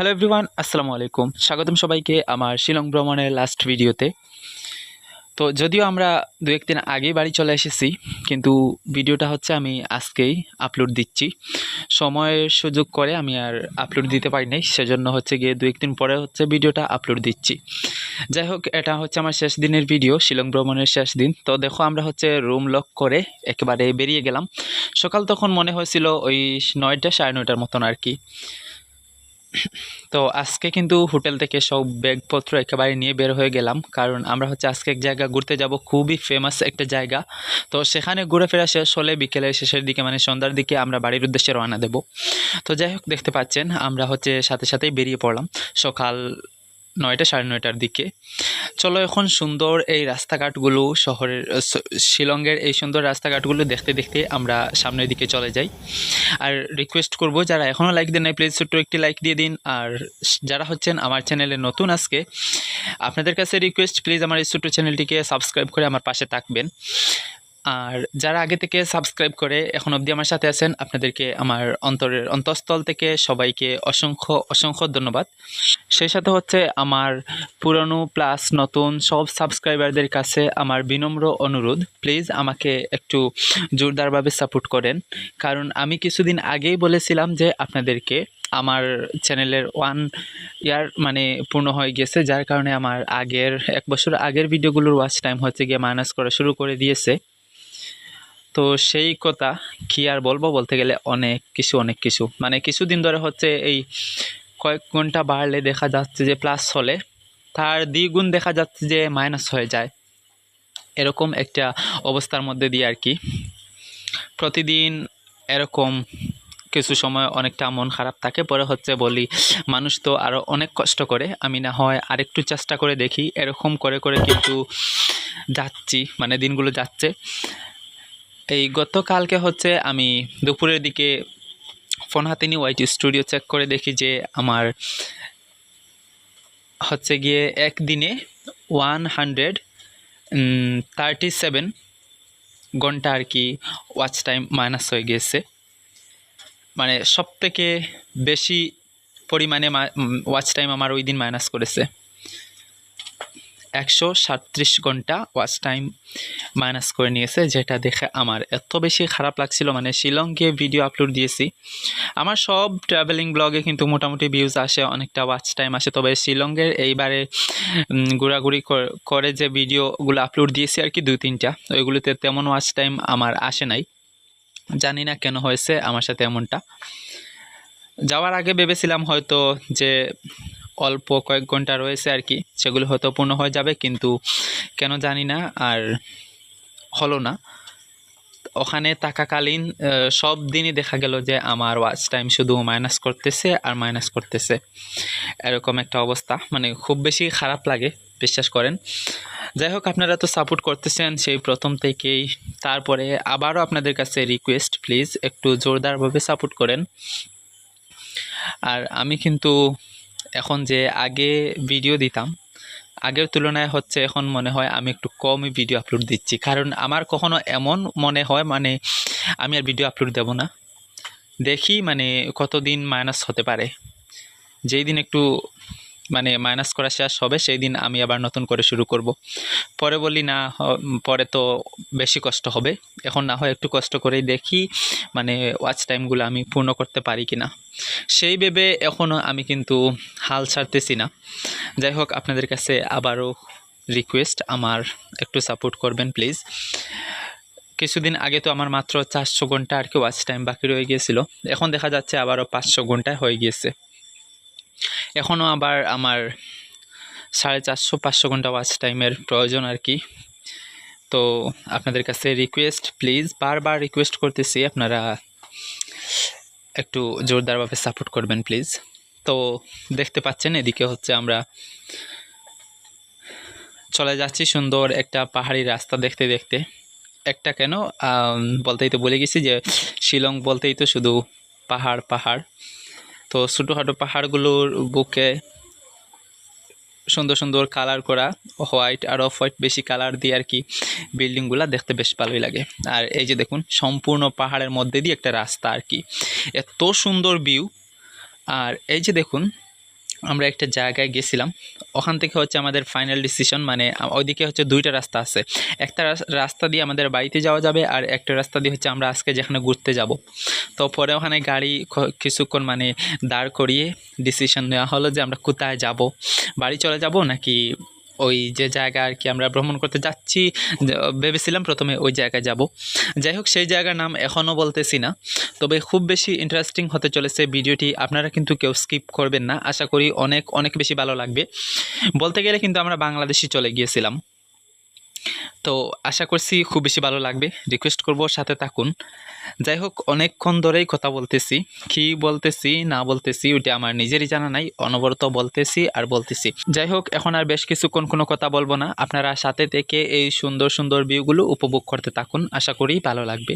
Hello everyone আসসালামু আলাইকুম। স্বাগতম সবাইকে আমার শিলং ভ্রমণের লাস্ট ভিডিওতে তো যদিও আমরা দু একদিন আগেই বাড়ি চলে এসেছি, কিন্তু ভিডিওটা হচ্ছে আমি আজকেই আপলোড দিচ্ছি। সময়ের সুযোগ করে আমি আর আপলোড দিতে পারি নাই, সেজন্য হচ্ছে গিয়ে দু একদিন পরে হচ্ছে ভিডিওটা আপলোড দিচ্ছি। যাই হোক, এটা হচ্ছে আমার শেষ দিনের ভিডিও শিলং ভ্রমণের শেষ দিন। তো দেখো আমরা হচ্ছে রুম লক করে একেবারে বেরিয়ে গেলাম। সকাল তখন মনে হয়েছিল ওই নয়টা, সাড়ে নয়টার মতন আর কি। তো আজকে কিন্তু হোটেল থেকে সব ব্যাগপত্র একেবারে নিয়ে বের হয়ে গেলাম, কারণ আমরা হচ্ছে আজকে এক জায়গা ঘুরতে যাব, খুবই ফেমাস একটা জায়গা। তো সেখানে ঘুরে ফেরা শেষ হলে বিকেলের শেষের দিকে মানে সন্ধ্যার দিকে আমরা বাড়ির উদ্দেশ্যে রওনা দেব। তো যাই হোক, দেখতে পাচ্ছেন, আমরা হচ্ছে সাথে সাথেই বেরিয়ে পড়লাম। সকাল নয়টা সাড়ে নয়টার দিকে। চলো এখন সুন্দর এই রাস্তাঘাটগুলো শহরের শিলংয়ের এই সুন্দর রাস্তাঘাটগুলো দেখতে দেখতে আমরা সামনের দিকে চলে যাই। আর রিকোয়েস্ট করব যারা এখনও লাইক দেন নাই প্লিজ ছোট্ট একটি লাইক দিয়ে দিন। আর যারা হচ্ছেন আমার চ্যানেলে নতুন আজকে, আপনাদের কাছে রিকোয়েস্ট প্লিজ আমার এই ছোট্ট চ্যানেলটিকে সাবস্ক্রাইব করে আমার পাশে থাকবেন। আর যারা আগে থেকে সাবস্ক্রাইব করে এখন অবধি আমার সাথে আছেন, আপনাদেরকে আমার অন্তরের অন্তঃস্থল থেকে সবাইকে অসংখ্য অসংখ্য ধন্যবাদ। সেই সাথে হচ্ছে আমার পুরনো প্লাস নতুন সব সাবস্ক্রাইবারদের কাছে আমার বিনম্র অনুরোধ। প্লিজ আমাকে একটু জোরদারভাবে সাপোর্ট করেন। কারণ আমি কিছুদিন আগেই বলেছিলাম যে আপনাদেরকে আমার চ্যানেলের ওয়ান ইয়ার মানে পূর্ণ হয়ে গেছে, যার কারণে আমার আগের, এক বছর আগের ভিডিওগুলোর ওয়াচ টাইম হচ্ছে গিয়ে মাইনাস করা শুরু করে দিয়েছে। তো সেই কথা কি আর বলব বলতে গেলে অনেক কিছু অনেক কিছু। মানে কিছুদিন ধরে হচ্ছে এই কয়েক ঘণ্টা বাড়লে দেখা যাচ্ছে যে প্লাস হলে তার দ্বিগুণ দেখা যাচ্ছে যে মাইনাস হয়ে যায়। এরকম একটা অবস্থার মধ্যে দিয়ে আর কি। প্রতিদিন এরকম কিছু সময় অনেকটা মন খারাপ থাকে, পরে হচ্ছে বলি মানুষ তো আরও অনেক কষ্ট করে। আমি না হয় আরেকটু চেষ্টা করে দেখি। এরকম করে করে কিন্তু যাচ্ছি মানে দিনগুলো যাচ্ছে। এই গতকালকে হচ্ছে আমি দুপুরের দিকে ফোন হাতে নিয়ে ওয়াইটি স্টুডিও চেক করে দেখি যে আমার হচ্ছে গিয়ে একদিনে ওয়ান হান্ড্রেড থার্টি সেভেন ঘণ্টা আর কি ওয়াচ টাইম মাইনাস হয়ে গিয়েছে। মানে সব থেকে বেশি পরিমাণে ওয়াচ টাইম আমার ওই দিন মাইনাস করেছে। একশো সাতত্রিশ ঘণ্টা ওয়াচ টাইম মাইনাস করে নিয়েছে, যেটা দেখে আমার এত বেশি খারাপ লাগছিল। মানে শিলং গিয়ে ভিডিও আপলোড দিয়েছি। আমার সব ট্রাভেলিং ব্লগে কিন্তু মোটামুটি ভিউজ আসে, অনেকটা ওয়াচ টাইম আসে। তবে শিলংয়ের এইবারে ঘোরাঘুরি কর- যে ভিডিওগুলো আপলোড দিয়েছি আর কি, দুই তিনটা, ওইগুলোতে তেমন ওয়াচ টাইম আমার আসে নাই। জানি না কেন হয়েছে আমার সাথে এমনটা। যাওয়ার আগে ভেবেছিলাম হয়তো যে অল্প কয়েক ঘণ্টা রয়েছে আর কি, সেগুলো হয়তো পূর্ণ হয়ে যাবে, কিন্তু কেন জানি না আর হলো না। ওখানে থাকাকালীন সব দিনই দেখা গেল যে আমার ওয়াচ টাইম শুধু মাইনাস করতেছে আর মাইনাস করতেছে। এরকম একটা অবস্থা মানে খুব বেশি খারাপ লাগে, বিশ্বাস করেন। যাই হোক, আপনারা তো সাপোর্ট করতেছেন সেই প্রথম থেকেই। তারপরে আবারও আপনাদের কাছে রিকোয়েস্ট প্লিজ একটু জোরদারভাবে সাপোর্ট করেন। আর আমি কিন্তু এখন যে আগে ভিডিও দিতাম, আগের তুলনায় হচ্ছে এখন মনে হয় আমি একটু কমই ভিডিও আপলোড দিচ্ছি। কারণ আমার কখনো এমন মনে হয় মানে আমি আর ভিডিও আপলোড দেব না। দেখি মানে কতদিন মাইনাস হতে পারে। যেই দিন একটু মানে মাইনাস করা শেষ হবে সেই দিন আমি আবার নতুন করে শুরু করব। পরে বলি না পরে তো বেশি কষ্ট হবে। এখন না হয় একটু কষ্ট করেই দেখি মানে ওয়াচ টাইমগুলো আমি পূর্ণ করতে পারি কি না সেই ভেবে এখনও আমি কিন্তু হাল ছাড়তেছি না। যাই হোক, আপনাদের কাছে আবারও রিকোয়েস্ট আমার একটু সাপোর্ট করবেন প্লিজ কিছুদিন আগে তো আমার মাত্র চারশো ঘণ্টা আর কি ওয়াচ টাইম বাকি রয়ে গিয়েছিল। এখন দেখা যাচ্ছে আবারও পাঁচশো ঘন্টায় হয়ে গিয়েছে। এখনও আবার আমার সাড়ে চারশো, পাঁচশো ঘণ্টা ওয়াচ টাইমের প্রয়োজন আর কি। তো আপনাদের কাছে রিকোয়েস্ট প্লিজ বারবার রিকোয়েস্ট করতেছি, আপনারা একটু জোরদারভাবে সাপোর্ট করবেন প্লিজ তো দেখতে পাচ্ছেন, এদিকে হচ্ছে আমরা চলে যাচ্ছি সুন্দর একটা পাহাড়ি রাস্তা দেখতে দেখতে। একটা কেন বলতেই তো বলে গেছি যে শিলং বলতেই তো শুধু পাহাড় পাহাড়। তো ছোটোখাটো পাহাড়গুলোর বুকে সুন্দর সুন্দর কালার করা হোয়াইট আর অফ হোয়াইট বেশি কালার দিয়ে আর কি বিল্ডিংগুলো দেখতে বেশ ভালোই লাগে। আর এই যে দেখুন, সম্পূর্ণ পাহাড়ের মধ্যে দিয়ে একটা রাস্তা আর কি। এত সুন্দর ভিউ আর এই যে দেখুন আমরা একটা জায়গায় গেছিলাম, ওখান থেকে হচ্ছে আমাদের ফাইনাল ডিসিশন মানে ওইদিকে হচ্ছে দুইটা রাস্তা আছে। একটা রাস্তা দিয়ে আমাদের বাড়িতে যাওয়া যাবে আর একটা রাস্তা দিয়ে হচ্ছে আমরা আজকে যেখানে ঘুরতে যাব। তো পরে ওখানে গাড়ি কিছুক্ষণ মানে দাঁড় করিয়ে ডিসিশন নেওয়া হলো যে আমরা কোথায় যাব। বাড়ি চলে যাব নাকি ওই যে জায়গা আর কি আমরা ভ্রমণ করতে যাচ্ছি ভেবেছিলাম প্রথমে ওই জায়গায় যাব। যাই হোক, সেই জায়গার নাম এখনও বলতেছি না। তবে খুব বেশি ইন্টারেস্টিং হতে চলেছে ভিডিওটি, আপনারা কিন্তু কেউ স্কিপ করবেন না। আশা করি অনেক অনেক বেশি ভালো লাগবে। বলতে গেলে কিন্তু আমরা বাংলাদেশে চলে গিয়েছিলাম। তো আশা করছি খুব বেশি ভালো লাগবে। রিকোয়েস্ট করব সাথে থাকুন। যাই হোক, অনেকক্ষণ ধরেই কথা বলতেছি। কি বলতেছি, না বলতেছি ওটা আমার নিজেরই জানা নাই। অনবরত বলতেছি আর বলতেছি। যাই হোক, এখন আর বেশ কিছুক্ষণ কোনো কথা বলব না। আপনারা সাথে থেকে এই সুন্দর সুন্দর ভিউগুলো উপভোগ করতে থাকুন। আশা করি ভালো লাগবে।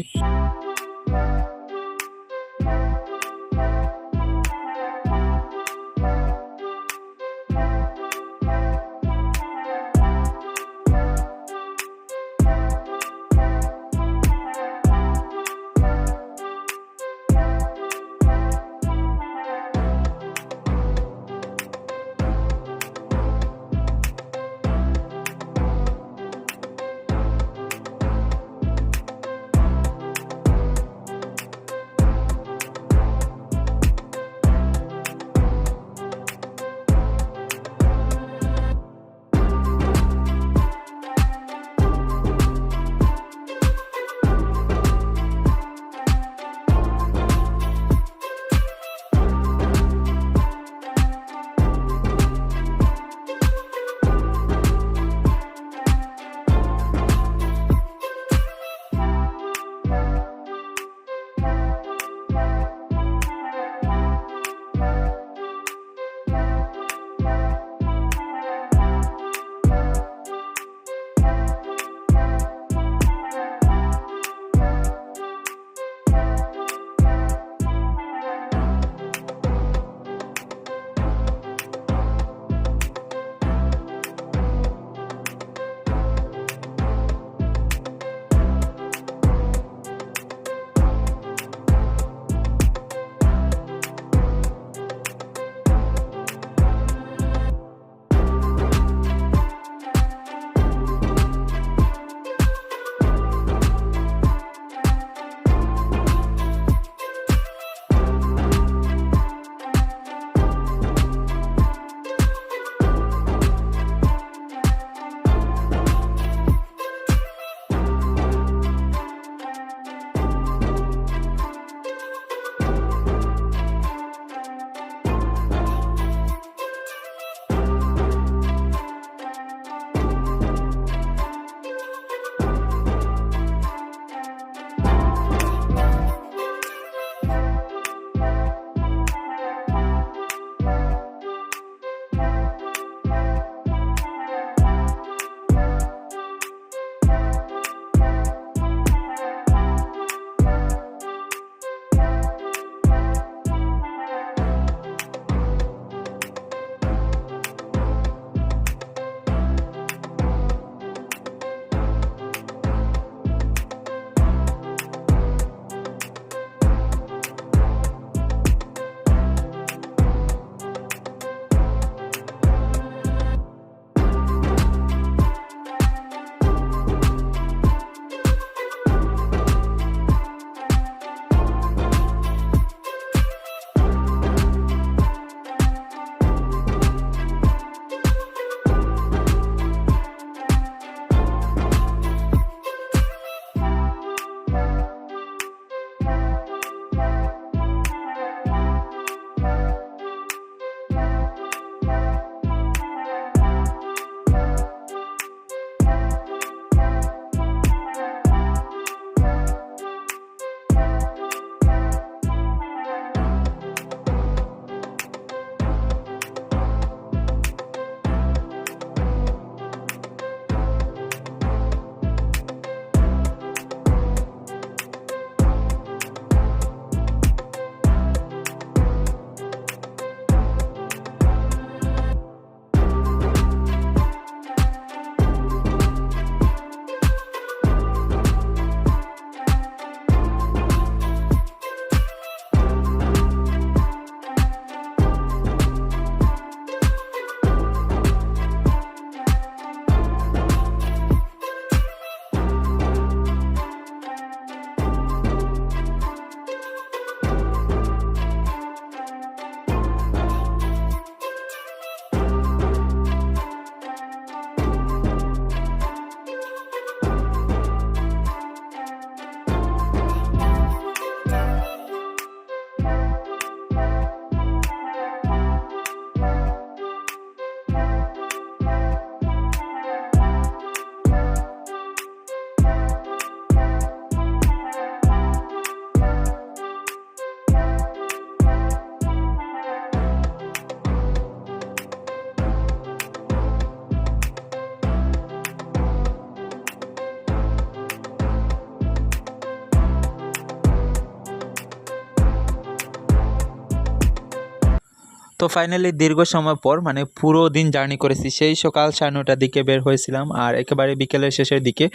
তো ফাইনালি দীর্ঘ সময় পর মানে পুরো দিন জার্নি করেছি। সেই সকাল সাড়ে নটার দিকে বের হয়েছিলাম আর একেবারে বিকেলের শেষের দিকে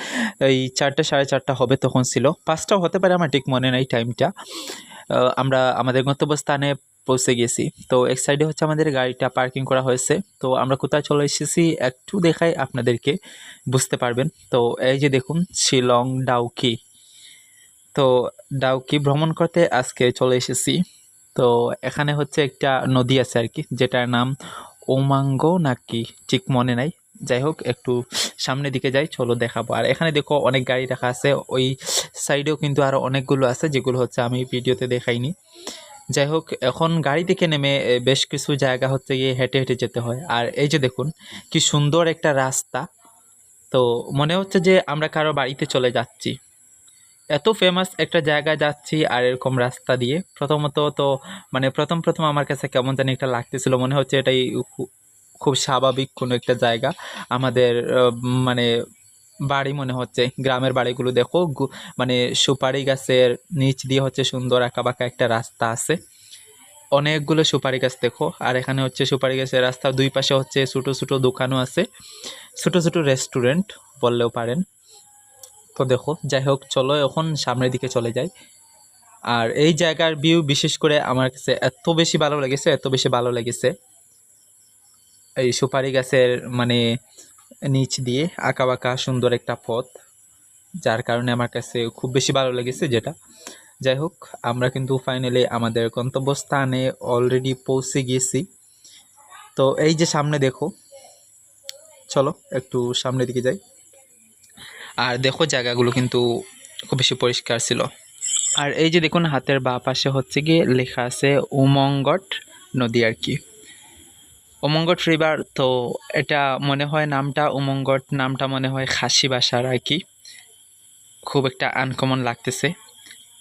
এই চারটে সাড়ে চারটা হবে তখন ছিল। পাঁচটাও হতে পারে আমার ঠিক মনে নাই টাইমটা আমরা আমাদের গন্তব্যস্থানে পৌঁছে গেছি। তো এক সাইডে হচ্ছে আমাদের গাড়িটা পার্কিং করা হয়েছে। তো আমরা কোথায় চলে এসেছি একটু দেখাই আপনাদেরকে, বুঝতে পারবেন। তো এই যে দেখুন, শিলং, ডাউকি। তো ডাউকি ভ্রমণ করতে আজকে চলে এসেছি। তো এখানে হচ্ছে একটা নদী আছে আর কি যেটার নাম ওমাঙ্গ নাকি, ঠিক মনে নাই। যাই হোক, একটু সামনের দিকে যাই, চলো দেখাবো। আর এখানে দেখো অনেক গাড়ি রাখা আছে, ওই সাইডেও কিন্তু আরও অনেকগুলো আছে, যেগুলো হচ্ছে আমি ভিডিওতে দেখাইনি। যাই হোক, এখন গাড়ি থেকে নেমে বেশ কিছু জায়গা হচ্ছে গিয়ে হেঁটে হেঁটে যেতে হয়। আর এই যে দেখুন, কি সুন্দর একটা রাস্তা। তো মনে হচ্ছে যে আমরা কারও বাড়িতে চলে যাচ্ছি। এত ফেমাস একটা জায়গায় যাচ্ছি আর এরকম রাস্তা দিয়ে। প্রথমত তো মানে প্রথম প্রথম আমার কাছে কেমন জানি একটা লাগতেছিল, মনে হচ্ছে এটাই খুব স্বাভাবিক কোনো একটা জায়গা। আমাদের মানে বাড়ি মনে হচ্ছে, গ্রামের বাড়িগুলো দেখো মানে সুপারি গাছের নিচ দিয়ে হচ্ছে সুন্দর আঁকাবাঁকা একটা রাস্তা আছে। অনেকগুলো সুপারি গাছ দেখো, আর এখানে হচ্ছে সুপারি গাছের রাস্তা, দুই পাশে হচ্ছে ছোটো ছোটো দোকানও আছে। ছোটো ছোটো রেস্টুরেন্ট বললেও পারেন। তো দেখো, যাই হোক, চলো এখন সামনের দিকে চলে যাই। আর এই জায়গার ভিউ বিশেষ করে আমার কাছে এত বেশি ভালো লেগেছে, এত বেশি ভালো লেগেছে। এই সুপারি গাছের মানে নিচ দিয়ে আঁকা বাঁকা সুন্দর একটা পথ, যার কারণে আমার কাছে খুব বেশি ভালো লেগেছে যেটা। যাই হোক, আমরা কিন্তু ফাইনালি আমাদের গন্তব্যস্থানে অলরেডি পৌঁছে গিয়েছি তো এই যে সামনে দেখো, চলো একটু সামনের দিকে যাই। আর দেখো জায়গাগুলো কিন্তু খুব বেশি পরিষ্কার ছিল। আর এই যে দেখুন, হাতের বা পাশে হচ্ছে গিয়ে লেখা আছে উমঙ্গট নদী আর কি। উমঙ্গট রিভার তো এটা মনে হয় নামটা, উমঙ্গট নামটা মনে হয় খাসি ভাষার আর কি। খুব একটা আনকমন লাগতেছে।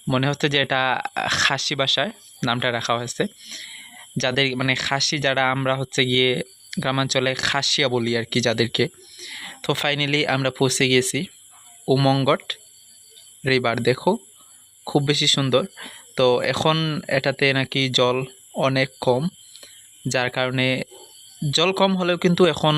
মনে হচ্ছে যে এটা খাসি ভাষায় নামটা রাখা হয়েছে। যাদের মানে খাসি যারা, আমরা হচ্ছে গিয়ে গ্রামাঞ্চলে খাসিয়া বলি আর কি যাদেরকে। তো ফাইনালি আমরা পৌঁছে গিয়েছি। উমঙ্গট রিভার দেখো, খুব বেশি সুন্দর। তো এখন এটাতে নাকি জল অনেক কম, যার কারণে জল কম হলেও কিন্তু এখন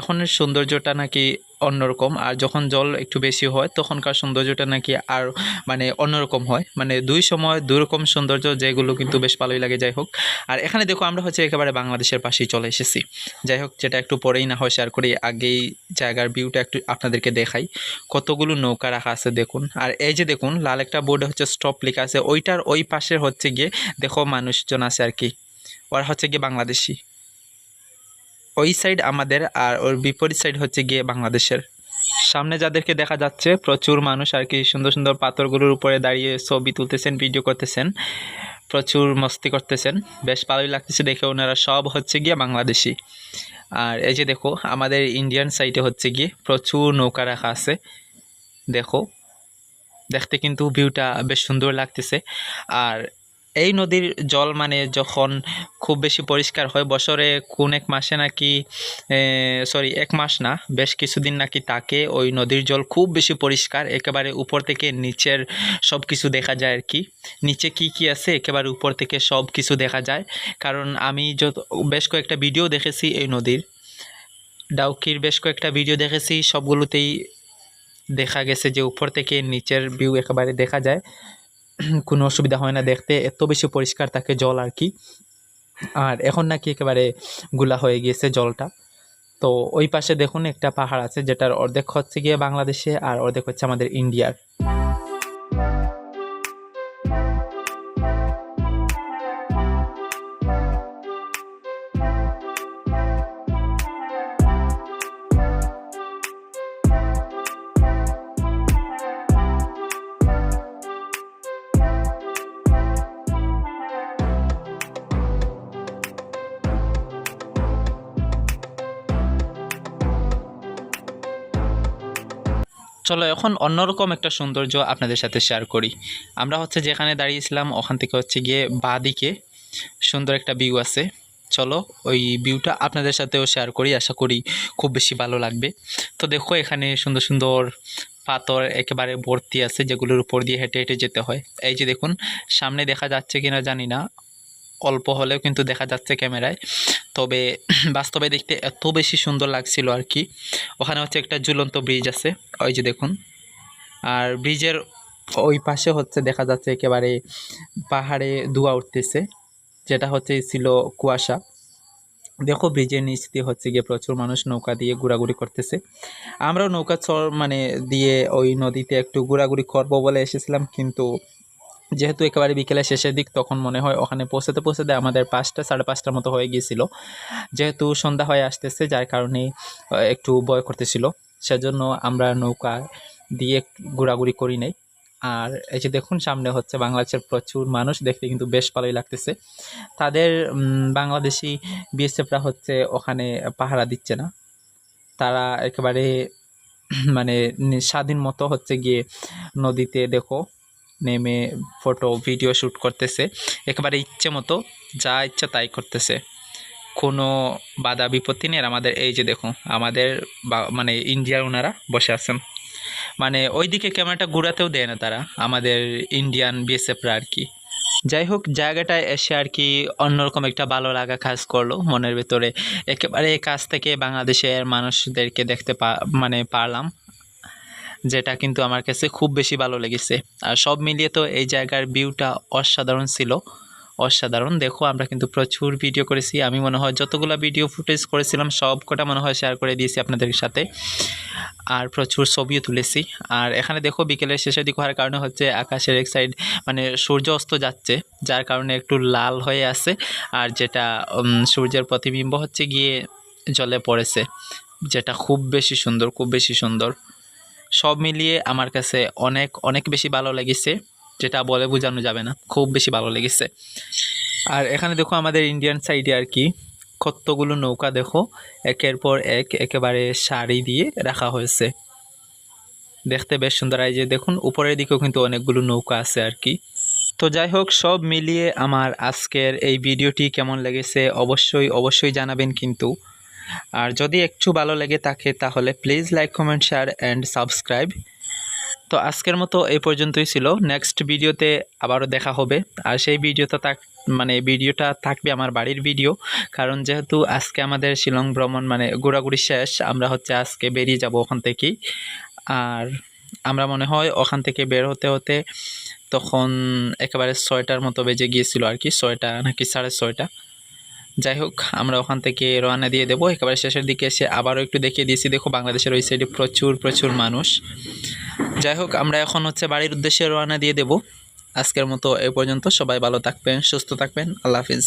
এখনের সৌন্দর্যটা নাকি অন্যরকম। আর যখন জল একটু বেশি হয়, তখনকার সৌন্দর্যটা নাকি আর মানে অন্যরকম হয়। মানে দুই সময় দুই রকম সৌন্দর্য, যেগুলো কিন্তু বেশ ভালোই লাগে। যাই হোক, আর এখানে দেখো আমরা হচ্ছে একেবারে বাংলাদেশের পাশেই চলে এসেছি। যাই হোক, যেটা একটু পরেই না হয় শেয়ার করি, আগেই জায়গার ভিউটা একটু আপনাদেরকে দেখাই। কতগুলো নৌকা রাখা আছে দেখুন। আর এই যে দেখুন, লাল একটা বোর্ডে হচ্ছে স্টপ লেখা আছে। ওইটার ওই পাশে হচ্ছে গিয়ে দেখো মানুষজন আছে আর কি। ওরা হচ্ছে গিয়ে বাংলাদেশি। ওই সাইড আমাদের আর ওর বিপরীত সাইড হচ্ছে গিয়ে বাংলাদেশের। সামনে যাদেরকে দেখা যাচ্ছে, প্রচুর মানুষ আর কি, সুন্দর সুন্দর পাথরগুলোর উপরে দাঁড়িয়ে ছবি তুলতেছেন ভিডিও করতেছেন, প্রচুর মস্তি করতেছেন। বেশ ভালোই লাগতেছে দেখে ওনারা সব হচ্ছে গিয়ে বাংলাদেশি। আর এই যে দেখো, আমাদের ইন্ডিয়ান সাইডে হচ্ছে গিয়ে প্রচুর নৌকা রাখা আছে। দেখো, দেখতে কিন্তু ভিউটা বেশ সুন্দর লাগতেছে। আর এই নদীর জল মানে যখন খুব বেশি পরিষ্কার হয়, বছরে কোন এক মাসে নাকি সরি এক মাস না, বেশ কিছুদিন নাকি তাকে ওই নদীর জল খুব বেশি পরিষ্কার, একেবারে উপর থেকে নিচের সব কিছু দেখা যায় আর কি নিচে কি কি আছে, একেবারে উপর থেকে সব কিছু দেখা যায়। কারণ আমি যত, বেশ কয়েকটা ভিডিও দেখেছি এই নদীর। ডাউকির বেশ কয়েকটা ভিডিও দেখেছি, সবগুলোতেই দেখা গেছে যে উপর থেকে নিচের ভিউ একেবারে দেখা যায়। কোনো অসুবিধা হয় না দেখতে, এত বেশি পরিষ্কার থাকে জল আর কি। আর এখন নাকি একেবারে গুলা হয়ে গিয়েছে জলটা। তো ওই পাশে দেখুন একটা পাহাড় আছে যেটার অর্ধেক হচ্ছে গিয়ে বাংলাদেশে আর অর্ধেক হচ্ছে আমাদের ইন্ডিয়ার। চলো এখন অন্যরকম একটা সৌন্দর্য আপনাদের সাথে শেয়ার করি। আমরা হচ্ছে যেখানে দাঁড়িয়েছিলাম, ওখান থেকে হচ্ছে গিয়ে বাঁ দিকে সুন্দর একটা ভিউ আছে। চলো ওই ভিউটা আপনাদের সাথেও শেয়ার করি, আশা করি খুব বেশি ভালো লাগবে। তো দেখো এখানে সুন্দর সুন্দর পাথর একেবারে ভর্তি আছে, যেগুলোর উপর দিয়ে হেঁটে হেঁটে যেতে হয়। এই যে দেখুন, সামনে দেখা যাচ্ছে কিনা জানি না। অল্প হলেও কিন্তু দেখা যাচ্ছে ক্যামেরায়। তবে বাস্তবে দেখতে এত বেশি সুন্দর লাগছিল আর কি ওখানে হচ্ছে একটা ঝুলন্ত ব্রিজ আছে, ওই যে দেখুন। আর ব্রিজের ওই পাশে হচ্ছে দেখা যাচ্ছে একেবারে পাহাড়ে ধোঁয়া উঠতেছে, যেটা হচ্ছে ছিল কুয়াশা। দেখো ব্রিজের নিচ দিয়ে হচ্ছে গিয়ে প্রচুর মানুষ নৌকা দিয়ে ঘোরাঘুরি করতেছে। আমরাও নৌকা চর মানে দিয়ে ওই নদীতে একটু ঘোরাঘুরি করব বলে এসেছিলাম, কিন্তু যেহেতু একেবারে বিকেলের শেষের দিক, তখন মনে হয় ওখানে পৌঁছাতে পৌঁছাতে আমাদের পাঁচটা, সাড়ে পাঁচটার মতো হয়ে গিয়েছিল। যেহেতু সন্ধ্যা হয়ে আসতেছে, যার কারণে একটু ভয় করতেছিল। সেজন্য আমরা নৌকা দিয়ে ঘোরাঘুরি করি নাই। আর এই যে দেখুন, সামনে হচ্ছে বাংলাদেশের প্রচুর মানুষ, দেখতে কিন্তু বেশ ভালোই লাগতেছে। তাদের বাংলাদেশি বিএসএফরা হচ্ছে ওখানে পাহারা দিচ্ছে না। তারা একেবারে মানে স্বাধীন মতো হচ্ছে গিয়ে নদীতে, দেখো নেমে ফটো ভিডিও শ্যুট করতেছে। একেবারে ইচ্ছে মতো, যা ইচ্ছা তাই করতেছে। কোনো বাধা বিপত্তি নেই। আমাদের, এই যে দেখুন, আমাদের মানে ইন্ডিয়ার ওনারা বসে আছেন। মানে ওইদিকে ক্যামেরাটা ঘোরাতেও দেয় না তারা, আমাদের ইন্ডিয়ান বিএসএফরা আর কি। যাই হোক জায়গাটায় এসে আর কি অন্যরকম একটা ভালো লাগা কাজ করল মনের ভেতরে। একেবারে কাছ থেকে বাংলাদেশের মানুষদেরকে দেখতে পা মানে পারলাম। যেটা কিন্তু আমার কাছে খুব বেশি ভালো লেগেছে। আর সব মিলিয়ে তো এই জায়গার ভিউটা অসাধারণ ছিল। অসাধারণ। দেখো, আমরা কিন্তু প্রচুর ভিডিও করেছি। আমি মনে হয় যতগুলো ভিডিও ফুটেজ করেছিলাম, সব কটা মনে হয় শেয়ার করে দিয়েছি আপনাদের সাথে। আর প্রচুর ছবিও তুলেছি। আর এখানে দেখো, বিকেলের শেষের দিক হওয়ার কারণে হচ্ছে আকাশের এক সাইড মানে সূর্য অস্ত যাচ্ছে, যার কারণে একটু লাল হয়ে আছে। আর যেটা সূর্যের প্রতিবিম্ব হচ্ছে গিয়ে জলে পড়েছে, যেটা খুব বেশি সুন্দর, খুব বেশি সুন্দর। সব মিলিয়ে আমার কাছে অনেক অনেক বেশি ভালো লেগেছে। যেটা বলে বোঝানো যাবে না। খুব বেশি ভালো লেগেছে। আর এখানে দেখো আমাদের ইন্ডিয়ান সাইডে আর কি, কতগুলো নৌকা দেখো। একের পর এক একেবারে সারি দিয়ে রাখা হয়েছে। দেখতে বেশ সুন্দর। এই যে দেখুন, উপরের দিকেও কিন্তু অনেকগুলো নৌকা আছে আর কি। তো যাই হোক, সব মিলিয়ে আমার আজকের এই ভিডিওটি কেমন লেগেছে অবশ্যই অবশ্যই জানাবেন কিন্তু। আর যদি একটু ভালো লেগে থাকে, তাহলে please like comment share and subscribe তো আজকের মতো এই পর্যন্তই ছিল। নেক্সট ভিডিওতে আবারও দেখা হবে। আর সেই ভিডিওটা থাক মানে ভিডিওটা থাকবে আমার বাড়ির ভিডিও কারণ যেহেতু আজকে আমাদের শিলং ভ্রমণ মানে ঘোরাঘুরি শেষ, আমরা হচ্ছে আজকে বেরিয়ে যাব ওখান থেকেই। আর আমরা মনে হয় ওখান থেকে বের হতে হতে তখন একেবারে ছয়টার মতো বেজে গিয়েছিল আর কি, ছয়টা নাকি সাড়ে ছয়টা। যাই হোক আমরা ওখান থেকে রওনা দিয়ে দেবো। একেবারে শেষের দিকে এসে আবারও একটু দেখিয়ে দিয়েছি, দেখো বাংলাদেশের ওই সাইডে প্রচুর প্রচুর মানুষ। যাই হোক আমরা এখন হচ্ছে বাড়ির উদ্দেশ্যে রওনা দিয়ে দেব। আজকের মতো এ পর্যন্ত, সবাই ভালো থাকবেন, সুস্থ থাকবেন, আল্লাহ হাফিজ।